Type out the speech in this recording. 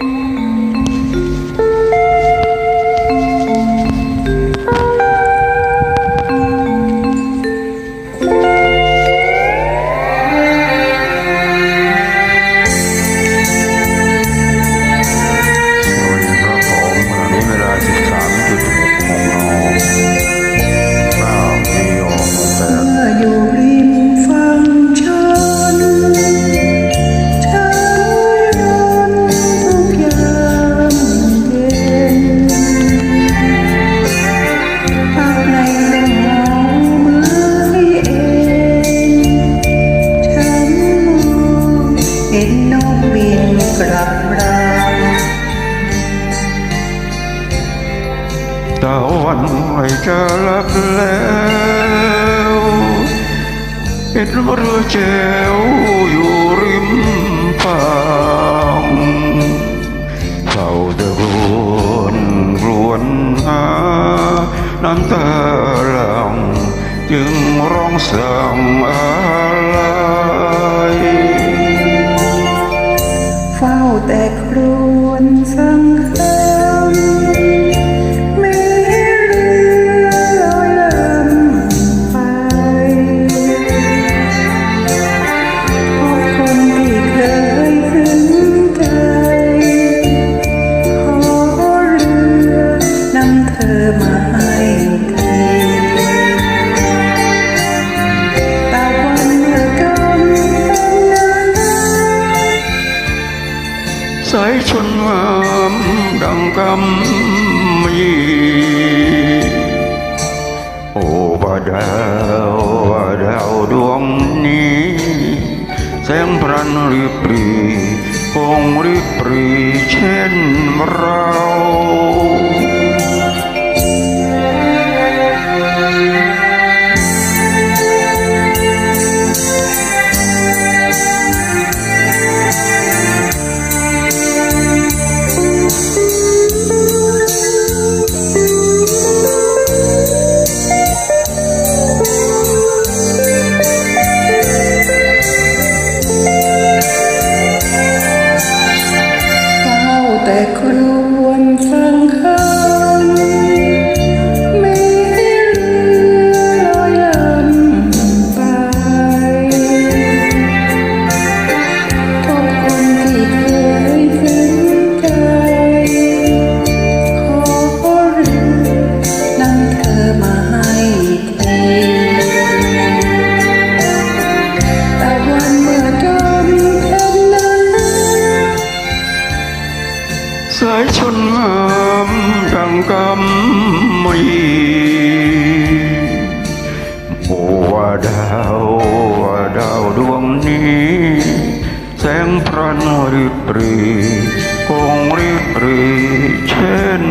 ส ตะวันไม่จะลับแล้วเห็นเรือแจวอยู่ริมฝั่งเฝ้าตะรวนรวนหาน้ำตาหลังจึงร้องสั่ง งามดังกำมีโอ้บาดาวบาดาวดวงนี้แสงพรันริบรีคงริบรีเช่นเรำมีบัวดาวดาวดวงนี้ แสงพระนริบรีคงริบรีเช่น